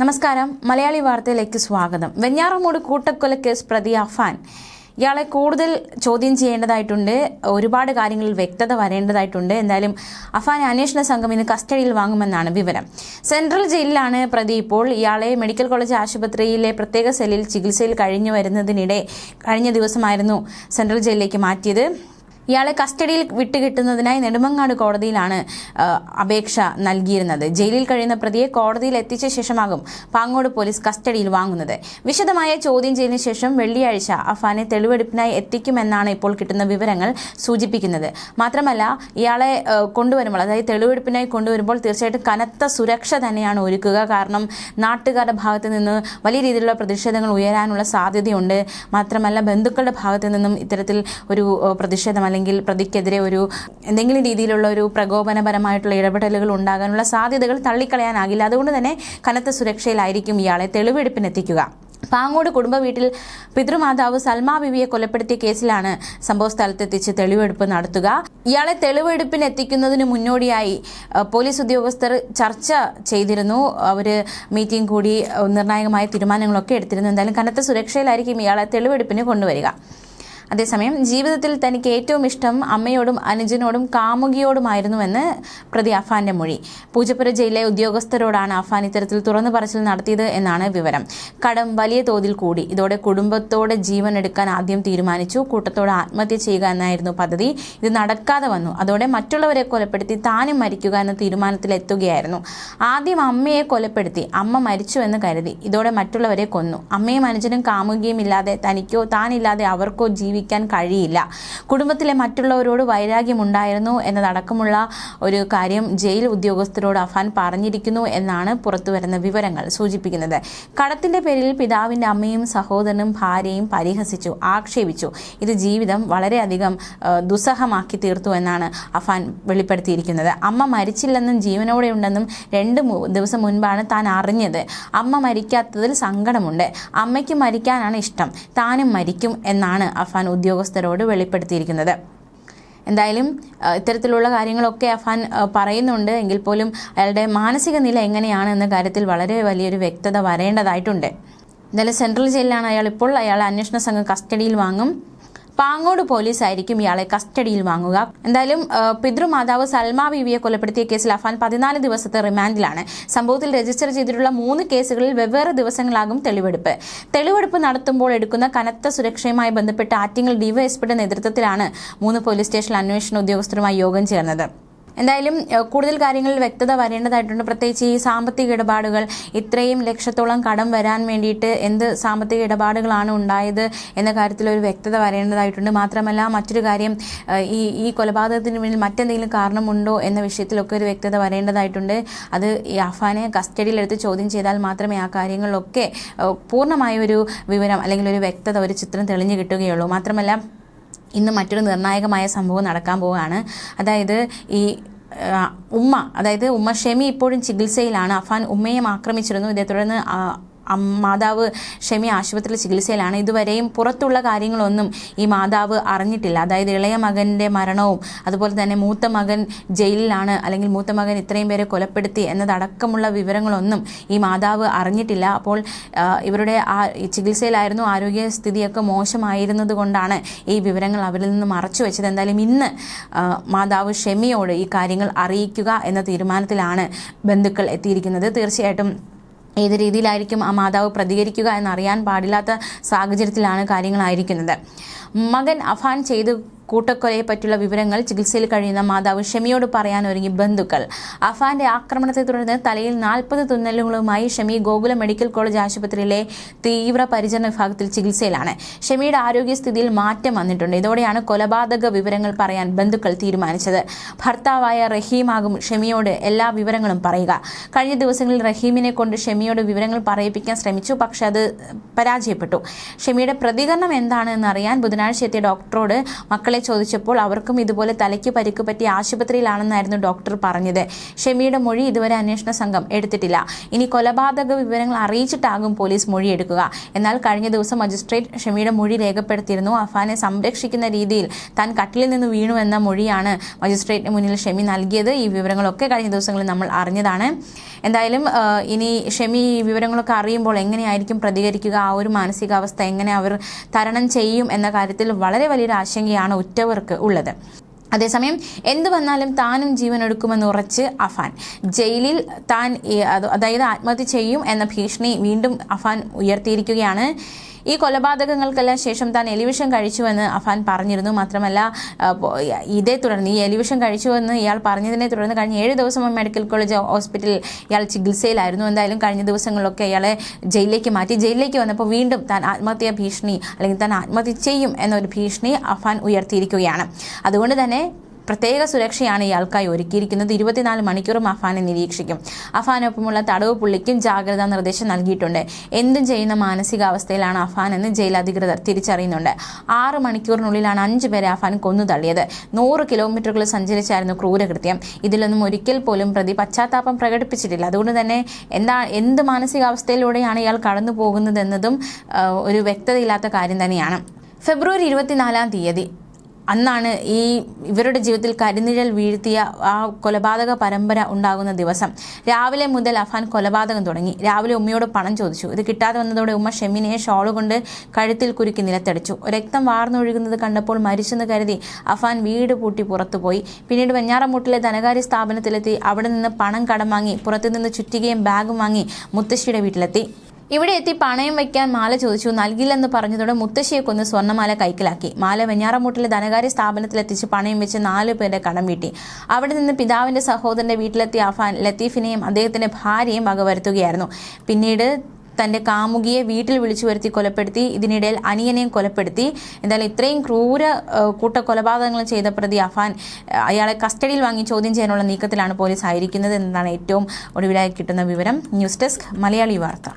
നമസ്കാരം. മലയാളി വാർത്തയിലേക്ക് സ്വാഗതം. വെഞ്ഞാറമൂട് കൂട്ടക്കൊല കേസ് പ്രതി അഫാൻ. ഇയാളെ കൂടുതൽ ചോദ്യം ചെയ്യേണ്ടതായിട്ടുണ്ട്. ഒരുപാട് കാര്യങ്ങളിൽ വ്യക്തത വരേണ്ടതായിട്ടുണ്ട്. എന്തായാലും അഫാൻ അന്വേഷണ സംഘം ഇന്ന് കസ്റ്റഡിയിൽ വാങ്ങുമെന്നാണ് വിവരം. സെൻട്രൽ ജയിലിലാണ് പ്രതി ഇപ്പോൾ. ഇയാളെ മെഡിക്കൽ കോളേജ് ആശുപത്രിയിലെ പ്രത്യേക സെല്ലിൽ ചികിത്സയിൽ കഴിഞ്ഞു വരുന്നതിനിടെ കഴിഞ്ഞ ദിവസമായിരുന്നു സെൻട്രൽ ജയിലിലേക്ക് മാറ്റിയത്. ഇയാളെ കസ്റ്റഡിയിൽ വിട്ടുകിട്ടുന്നതിനായി നെടുമങ്ങാട് കോടതിയിലാണ് അപേക്ഷ നൽകിയിരുന്നത്. ജയിലിൽ കഴിയുന്ന പ്രതിയെ കോടതിയിൽ എത്തിച്ച ശേഷമാകും പാങ്ങോട് പോലീസ് കസ്റ്റഡിയിൽ വാങ്ങുന്നത്. വിശദമായ ചോദ്യം ചെയ്തതിനു ശേഷം വെള്ളിയാഴ്ച അഫാനെ തെളിവെടുപ്പിനായി എത്തിക്കുമെന്നാണ് ഇപ്പോൾ കിട്ടുന്ന വിവരങ്ങൾ സൂചിപ്പിക്കുന്നത്. മാത്രമല്ല ഇയാളെ കൊണ്ടുവരുമ്പോൾ അതായത് തെളിവെടുപ്പിനായി കൊണ്ടുവരുമ്പോൾ തീർച്ചയായിട്ടും കനത്ത സുരക്ഷ തന്നെയാണ് ഒരുക്കുക. കാരണം നാട്ടുകാരുടെ ഭാഗത്ത് നിന്ന് വലിയ രീതിയിലുള്ള പ്രതിഷേധങ്ങൾ ഉയരാനുള്ള സാധ്യതയുണ്ട്. മാത്രമല്ല ബന്ധുക്കളുടെ ഭാഗത്ത് നിന്നും ഇത്തരത്തിൽ ഒരു പ്രതിഷേധം അല്ലെങ്കിൽ പ്രതിക്കെതിരെ ഒരു എന്തെങ്കിലും രീതിയിലുള്ള ഒരു പ്രകോപനപരമായിട്ടുള്ള ഇടപെടലുകൾ ഉണ്ടാകാനുള്ള സാധ്യതകൾ തള്ളിക്കളയാനാകില്ല. അതുകൊണ്ട് തന്നെ കനത്ത സുരക്ഷയിലായിരിക്കും ഇയാളെ തെളിവെടുപ്പിനെത്തിക്കുക. പാങ്ങോട് കുടുംബ വീട്ടിൽ പിതൃമാതാവ് സൽമാ ബിബിയെ കൊലപ്പെടുത്തിയ കേസിലാണ് സംഭവ സ്ഥലത്തെത്തിച്ച് തെളിവെടുപ്പ് നടത്തുക. ഇയാളെ തെളിവെടുപ്പിന് എത്തിക്കുന്നതിന് മുന്നോടിയായി പോലീസ് ഉദ്യോഗസ്ഥർ ചർച്ച ചെയ്തിരുന്നു. അവർ മീറ്റിംഗ് കൂടി നിർണായകമായ തീരുമാനങ്ങളൊക്കെ എടുത്തിരുന്നു. എന്തായാലും കനത്ത സുരക്ഷയിലായിരിക്കും ഇയാളെ തെളിവെടുപ്പിന് കൊണ്ടുവരിക. അതേസമയം ജീവിതത്തിൽ തനിക്ക് ഏറ്റവും ഇഷ്ടം അമ്മയോടും അനുജനോടും കാമുകിയോടുമായിരുന്നുവെന്ന് പ്രതി അഫാന്റെ മൊഴി. പൂജപ്പുര ജയിലിലെ ഉദ്യോഗസ്ഥരോടാണ് അഫാൻ ഇത്തരത്തിൽ തുറന്നു പറച്ചിൽ നടത്തിയത് എന്നാണ് വിവരം. കടം വലിയ തോതിൽ കൂടി. ഇതോടെ കുടുംബത്തോടെ ജീവൻ എടുക്കാൻ ആദ്യം തീരുമാനിച്ചു. കൂട്ടത്തോടെ ആത്മഹത്യ ചെയ്യുക എന്നായിരുന്നു പദ്ധതി. ഇത് നടക്കാതെ വന്നു. അതോടെ മറ്റുള്ളവരെ കൊലപ്പെടുത്തി താനും മരിക്കുക എന്ന തീരുമാനത്തിലെത്തുകയായിരുന്നു ആദ്യം അമ്മയെ കൊലപ്പെടുത്തി. അമ്മ മരിച്ചു എന്ന് കരുതി. ഇതോടെ മറ്റുള്ളവരെ കൊന്നു. അമ്മയും അനുജനും കാമുകിയും ഇല്ലാതെ തനിക്കോ താനില്ലാതെ അവർക്കോ ജീവിക്കാൻ കഴിയില്ല. കുടുംബത്തിലെ മറ്റുള്ളവരോട് വൈരാഗ്യമുണ്ടായിരുന്നു എന്നതടക്കമുള്ള ഒരു കാര്യം ജയിൽ ഉദ്യോഗസ്ഥരോട് അഫാൻ പറഞ്ഞിരിക്കുന്നു എന്നാണ് പുറത്തുവരുന്ന വിവരങ്ങൾ സൂചിപ്പിക്കുന്നത്. കടത്തിന്റെ പേരിൽ പിതാവിന്റെ അമ്മയും സഹോദരനും ഭാര്യയും പരിഹസിച്ചു ആക്ഷേപിച്ചു. ഇത് ജീവിതം വളരെയധികം ദുസ്സഹമാക്കി തീർത്തു എന്നാണ് അഫാൻ വെളിപ്പെടുത്തിയിരിക്കുന്നത്. അമ്മ മരിച്ചില്ലെന്നും ജീവനോടെ ഉണ്ടെന്നും രണ്ട് ദിവസം മുൻപാണ് താൻ അറിഞ്ഞത്. അമ്മ മരിക്കാത്തതിൽ സങ്കടമുണ്ട്. അമ്മയ്ക്ക് മരിക്കാനാണ് ഇഷ്ടം. താനും മരിക്കും എന്നാണ് അഫാൻ ഉദ്യോഗസ്ഥരോട് വെളിപ്പെടുത്തിയിരിക്കുന്നത്. എന്തായാലും ഇത്തരത്തിലുള്ള കാര്യങ്ങളൊക്കെ അഫാൻ പറയുന്നുണ്ട്. എങ്കിൽ പോലും അയാളുടെ മാനസിക നില എങ്ങനെയാണ് എന്ന കാര്യത്തിൽ വളരെ വലിയൊരു വ്യക്തത വരേണ്ടതായിട്ടുണ്ട്. എന്തായാലും സെൻട്രൽ ജയിലിലാണ് അയാൾ ഇപ്പോൾ. അയാളെ അന്വേഷണ സംഘം കസ്റ്റഡിയിൽ വാങ്ങും. പാങ്ങോട് പോലീസ് ആയിരിക്കും ഇയാളെ കസ്റ്റഡിയിൽ വാങ്ങുക. എന്തായാലും പിതൃമാതാവ് സൽമ ബീവിയെ കൊലപ്പെടുത്തിയ കേസിൽ അഫാൻ പതിനാല് ദിവസത്തെ റിമാൻഡിലാണ്. സംഭവത്തിൽ രജിസ്റ്റർ ചെയ്തിട്ടുള്ള മൂന്ന് കേസുകളിൽ വെവ്വേറെ ദിവസങ്ങളാകും തെളിവെടുപ്പ്. തെളിവെടുപ്പ് നടത്തുമ്പോൾ എടുക്കുന്ന കനത്ത സുരക്ഷയുമായി ബന്ധപ്പെട്ട് ആറ്റിങ്ങൽ ഡിവൈഎസ്പിയുടെ നേതൃത്വത്തിലാണ് മൂന്ന് പോലീസ് സ്റ്റേഷനിൽ അന്വേഷണ ഉദ്യോഗസ്ഥരുമായി യോഗം ചേർന്നത്. എന്തായാലും കൂടുതൽ കാര്യങ്ങളിൽ വ്യക്തത വരേണ്ടതായിട്ടുണ്ട്. പ്രത്യേകിച്ച് ഈ സാമ്പത്തിക ഇടപാടുകൾ ഇത്രയും ലക്ഷത്തോളം കടം വരാൻ വേണ്ടിയിട്ട് എന്ത് സാമ്പത്തിക ഇടപാടുകളാണ് ഉണ്ടായത് എന്ന കാര്യത്തിൽ ഒരു വ്യക്തത വരേണ്ടതായിട്ടുണ്ട്. മാത്രമല്ല മറ്റൊരു കാര്യം ഈ ഈ കൊലപാതകത്തിന് പിന്നിൽ മറ്റെന്തെങ്കിലും കാരണമുണ്ടോ എന്ന വിഷയത്തിലൊക്കെ ഒരു വ്യക്തത വരേണ്ടതായിട്ടുണ്ട്. അത് ഈ അഫാനെ കസ്റ്റഡിയിലെടുത്ത് ചോദ്യം ചെയ്താൽ മാത്രമേ ആ കാര്യങ്ങളിലൊക്കെ പൂർണമായ ഒരു വിവരം അല്ലെങ്കിൽ ഒരു വ്യക്തത ഒരു ചിത്രം തെളിഞ്ഞു കിട്ടുകയുള്ളൂ. മാത്രമല്ല ഇന്ന് മറ്റൊരു നിർണായകമായ സംഭവം നടക്കാൻ പോവുകയാണ്. അതായത് ഈ ഉമ്മ അതായത് ഉമ്മ ഷെമി ഇപ്പോഴും ചികിത്സയിലാണ്. അഫാൻ ഉമ്മയെ ആക്രമിച്ചിരുന്നു. ഇതേ തുടർന്ന് മാതാവ് ഷമി ആശുപത്രിയിൽ ചികിത്സയിലാണ്. ഇതുവരെയും പുറത്തുള്ള കാര്യങ്ങളൊന്നും ഈ മാതാവ് അറിഞ്ഞിട്ടില്ല. അതായത് ഇളയ മകന്റെ മരണവും അതുപോലെ തന്നെ മൂത്ത മകൻ ജയിലിലാണ് അല്ലെങ്കിൽ മൂത്ത മകൻ ഇത്രയും പേരെ കൊലപ്പെടുത്തി എന്നതടക്കമുള്ള വിവരങ്ങളൊന്നും ഈ മാതാവ് അറിഞ്ഞിട്ടില്ല. അപ്പോൾ ഇവരുടെ ആ ചികിത്സയിലായിരുന്നു ആരോഗ്യസ്ഥിതിയൊക്കെ മോശമായിരുന്നത് കൊണ്ടാണ് ഈ വിവരങ്ങൾ അവരിൽ നിന്ന് മറച്ചു വെച്ചത്. എന്തായാലും ഇന്ന് മാതാവ് ഷെമിയോട് ഈ കാര്യങ്ങൾ അറിയിക്കുക എന്ന തീരുമാനത്തിലാണ് ബന്ധുക്കൾ എത്തിയിരിക്കുന്നത്. തീർച്ചയായിട്ടും ഏത് രീതിയിലായിരിക്കും ആ മാതാവ് പ്രതികരിക്കുക എന്നറിയാൻ പാടില്ലാത്ത സാഹചര്യത്തിലാണ് കാര്യങ്ങളായിരിക്കുന്നത്. മകൻ അഫാൻ ചെയ്തു കൂട്ടക്കൊലയെ പറ്റിയുള്ള വിവരങ്ങൾ ചികിത്സയിൽ കഴിയുന്ന മാതാവ് ഷെമിയോട് പറയാൻ ഒരുങ്ങി ബന്ധുക്കൾ. അഫാന്റെ ആക്രമണത്തെ തുടർന്ന് തലയിൽ നാൽപ്പത് തുന്നലുകളുമായി ഷെമി ഗോകുലം മെഡിക്കൽ കോളേജ് ആശുപത്രിയിലെ തീവ്ര പരിചരണ വിഭാഗത്തിൽ ചികിത്സയിലാണ്. ഷെമിയുടെ ആരോഗ്യസ്ഥിതിയിൽ മാറ്റം വന്നിട്ടുണ്ട്. ഇതോടെയാണ് കൊലപാതക വിവരങ്ങൾ പറയാൻ ബന്ധുക്കൾ തീരുമാനിച്ചത്. ഭർത്താവായ റഹീമാകും ഷെമിയോട് എല്ലാ വിവരങ്ങളും പറയുക. കഴിഞ്ഞ ദിവസങ്ങളിൽ റഹീമിനെ കൊണ്ട് ഷെമിയോട് വിവരങ്ങൾ പറയിപ്പിക്കാൻ ശ്രമിച്ചു. പക്ഷെ അത് പരാജയപ്പെട്ടു. ഷെമിയുടെ പ്രതികരണം എന്താണെന്ന് അറിയാൻ ബുധനാഴ്ച എത്തിയ ഡോക്ടറോട് മക്കളെ ചോദിച്ചപ്പോൾ അവർക്കും ഇതുപോലെ തലയ്ക്ക് പരിക്ക് പറ്റി ആശുപത്രിയിലാണെന്നായിരുന്നു ഡോക്ടർ പറഞ്ഞത്. ഷെമിയുടെ മൊഴി ഇതുവരെ അന്വേഷണ സംഘം എടുത്തിട്ടില്ല. ഇനി കൊലപാതക വിവരങ്ങൾ അറിയിച്ചിട്ടാകും പോലീസ് മൊഴി എടുക്കുക. എന്നാൽ കഴിഞ്ഞ ദിവസം മജിസ്ട്രേറ്റ് ഷെമിയുടെ മൊഴി രേഖപ്പെടുത്തിയിരുന്നു. അഫാനെ സംരക്ഷിക്കുന്ന രീതിയിൽ താൻ കട്ടിലിൽ നിന്ന് വീണു എന്ന മൊഴിയാണ് മജിസ്ട്രേറ്റിന് മുന്നിൽ ഷെമി നൽകിയത്. ഈ വിവരങ്ങളൊക്കെ കഴിഞ്ഞ ദിവസങ്ങളിൽ നമ്മൾ അറിഞ്ഞതാണ്. എന്തായാലും ഇനി ഷെമി ഈ വിവരങ്ങളൊക്കെ അറിയുമ്പോൾ എങ്ങനെയായിരിക്കും പ്രതികരിക്കുക? ആ ഒരു മാനസികാവസ്ഥ എങ്ങനെ അവർ തരണം ചെയ്യും എന്ന കാര്യത്തിൽ വളരെ വലിയൊരു ആശങ്കയാണ് ഉറ്റവർക്ക് ഉള്ളത്. അതേസമയം എന്ത് വന്നാലും താനും ജീവൻ എടുക്കുമെന്ന് ഉറച്ച് അഫാൻ. ജയിലിൽ താൻ അതായത് ആത്മഹത്യ ചെയ്യും എന്ന ഭീഷണി വീണ്ടും അഫാൻ ഉയർത്തിയിരിക്കുകയാണ്. ഈ കൊലപാതകങ്ങൾക്കെല്ലാം ശേഷം താൻ എലിവിഷൻ കഴിച്ചുവെന്ന് അഫാൻ പറഞ്ഞിരുന്നു. മാത്രമല്ല ഇതേ തുടർന്ന് ഈ എലിവിഷൻ കഴിച്ചുവെന്ന് ഇയാൾ പറഞ്ഞതിനെ തുടർന്ന് കഴിഞ്ഞ ഏഴ് ദിവസം മെഡിക്കൽ കോളേജ് ഹോസ്പിറ്റലിൽ ഇയാൾ ചികിത്സയിലായിരുന്നു. എന്തായാലും കഴിഞ്ഞ ദിവസങ്ങളിലൊക്കെ ഇയാളെ ജയിലിലേക്ക് മാറ്റി. ജയിലിലേക്ക് വന്നപ്പോൾ വീണ്ടും താൻ ആത്മഹത്യാ ഭീഷണി അല്ലെങ്കിൽ താൻ ആത്മഹത്യ ചെയ്യും എന്നൊരു ഭീഷണി അഫാൻ ഉയർത്തിയിരിക്കുകയാണ്. അതുകൊണ്ട് തന്നെ പ്രത്യേക സുരക്ഷയാണ് ഇയാൾക്കായി ഒരുക്കിയിരിക്കുന്നത്. ഇരുപത്തിനാല് മണിക്കൂറും അഫാനെ നിരീക്ഷിക്കും. അഫാനൊപ്പമുള്ള തടവ് പുള്ളിക്കും ജാഗ്രതാ നിർദ്ദേശം നൽകിയിട്ടുണ്ട്. എന്തും ചെയ്യുന്ന മാനസികാവസ്ഥയിലാണ് അഫാൻ എന്ന് ജയിൽ അധികൃതർ തിരിച്ചറിയുന്നുണ്ട്. ആറ് മണിക്കൂറിനുള്ളിലാണ് അഞ്ചു പേരെ അഫാൻ കൊന്നു തള്ളിയത് നൂറ് കിലോമീറ്ററുകൾ സഞ്ചരിച്ചായിരുന്നു ക്രൂരകൃത്യം. ഇതിലൊന്നും ഒരിക്കൽ പോലും പ്രതി പശ്ചാത്താപം പ്രകടിപ്പിച്ചിട്ടില്ല. അതുകൊണ്ട് തന്നെ എന്താ എന്ത് മാനസികാവസ്ഥയിലൂടെയാണ് ഇയാൾ കടന്നു പോകുന്നതെന്നതും ഒരു വ്യക്തതയില്ലാത്ത കാര്യം തന്നെയാണ്. ഫെബ്രുവരി ഇരുപത്തിനാലാം തീയതി അന്നാണ് ഈ ഇവരുടെ ജീവിതത്തിൽ കരിനിഴൽ വീഴ്ത്തിയ ആ കൊലപാതക പരമ്പര ഉണ്ടാകുന്ന ദിവസം. രാവിലെ മുതൽ അഫാൻ കൊലപാതകം തുടങ്ങി. രാവിലെ ഉമ്മയോട് പണം ചോദിച്ചു. ഇത് കിട്ടാതെ വന്നതോടെ ഉമ്മ ഷെമിനെ ഷോൾ കൊണ്ട് കഴുത്തിൽ കുരുക്കി നിലത്തടിച്ചു. രക്തം വാർന്നൊഴുകുന്നത് കണ്ടപ്പോൾ മരിച്ചെന്ന് കരുതി അഫാൻ വീട് പൂട്ടി പുറത്തുപോയി പിന്നീട് വെഞ്ഞാറമൂട്ടിലെ ധനകാര്യ സ്ഥാപനത്തിലെത്തി. അവിടെ നിന്ന് പണം കടം വാങ്ങി പുറത്തുനിന്ന് ചുറ്റികയും ബാഗും വാങ്ങി മുത്തശ്ശിയുടെ വീട്ടിലെത്തി. ഇവിടെ എത്തി പണയം വയ്ക്കാൻ മാല ചോദിച്ചു. നൽകില്ലെന്ന് പറഞ്ഞതോടെ മുത്തശ്ശിയെ കൊന്ന് സ്വർണമാല കൈക്കലാക്കി. മാല വെഞ്ഞാറമൂട്ടിലെ ധനകാര്യ സ്ഥാപനത്തിലെത്തിച്ച് പണയം വെച്ച് നാല് പേരെ കടം വീട്ടി. അവിടെ നിന്ന് പിതാവിന്റെ സഹോദരന്റെ വീട്ടിലെത്തി അഫാൻ ലത്തീഫിനെയും അദ്ദേഹത്തിന്റെ ഭാര്യയും വകവരുത്തുകയായിരുന്നു. പിന്നീട് തന്റെ കാമുകിയെ വീട്ടിൽ വിളിച്ചു വരുത്തി കൊലപ്പെടുത്തി. ഇതിനിടയിൽ അനിയനെയും കൊലപ്പെടുത്തി. എന്തായാലും ഇത്രയും ക്രൂര കൂട്ട കൊലപാതകങ്ങൾ ചെയ്ത പ്രതി അഫാൻ അയാളെ കസ്റ്റഡിയിൽ വാങ്ങി ചോദ്യം ചെയ്യാനുള്ള നീക്കത്തിലാണ് പോലീസ് ആയിരിക്കുന്നത് എന്നതാണ് ഏറ്റവും ഒടുവിലായി കിട്ടുന്ന വിവരം. ന്യൂസ് ഡെസ്ക് മലയാളി വാർത്ത.